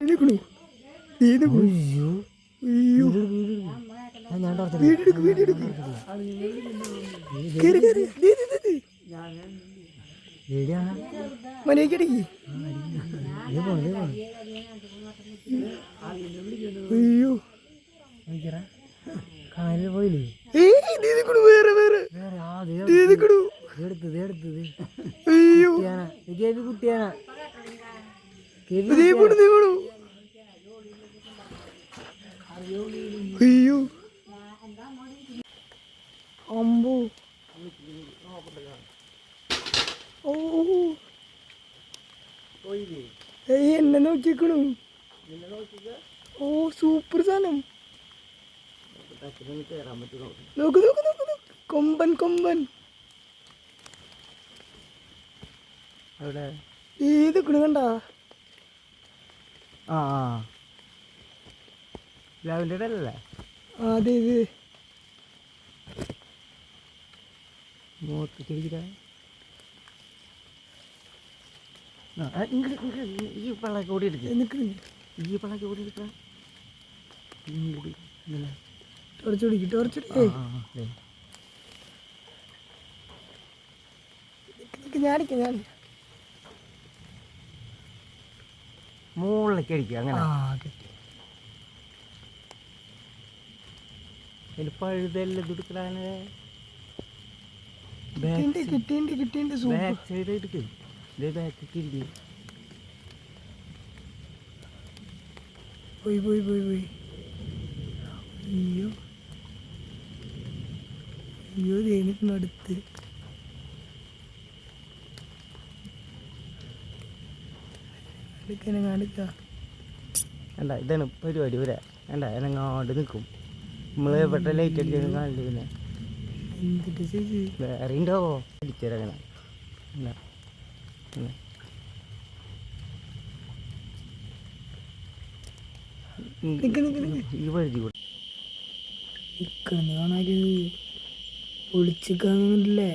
നിൽക്കണു അയ്യോ. കാലിൽ പോയില്ലേ? വേറെ വേറെ. കുട്ടിയാനാ. കുട്ടിയാനാ. അയ്യോ. അമ്പു. ഓ. ഏയ് എന്നെ നോക്കിക്കണു ഓ സൂപ്പർ സാധനം. നോക്ക് നോക്ക് നോക്ക് നോക്ക്. കൊമ്പൻ കൊമ്പൻ. ഏത് കിണു കണ്ട. ആ. ആ അല്ലേ അതെ. ഇത് ഈ പള്ളക്ക് ഓടി എടുക്കുക ഈ പള്ളക്ക് ഓടി എടുക്കുക ഇങ്ങോട്ട് ഇങ്ങനെ. ടോർച്ച് പിടിക്കും ടോർച്ച് ആ, ആ, ആ, ദേ. ഞാനിക്കാം ഞാൻ മുകളിലേക്ക് അടിക്കുക അങ്ങനെ ആ കിട്ടി അതിൽ പഴുതെല്ലാം എടുക്കലാണ്. കിട്ടിണ്ട് കിട്ടിണ്ട് കിട്ടിണ്ട് സൂപ്പർ ബാക്ക് സൈഡ് എടുക്കും ഇതേ ബാക്ക് കിണ്ടി പോയി പോയി പോയി പോയി. അയ്യോ. അയ്യോ ദൈനിക്കുന്ന അടുത്ത് എടുക്കനെ കാണിക്ക. അല്ല ഇതാണ് പരിപാടി വരാ വേണ്ട എനങ്ങാണ്ട് നിൽക്കും നമ്മൾ എവിടെ ലൈറ്റ് അടിക്കാൻ കാണില്ല പിന്നെ. വേറെ ഉണ്ടാവോ അടിച്ചേരങ്ങനെ. ഈ- വഴുതി കൂടെ. ഒളിച്ചിക്കാന്നില്ലേ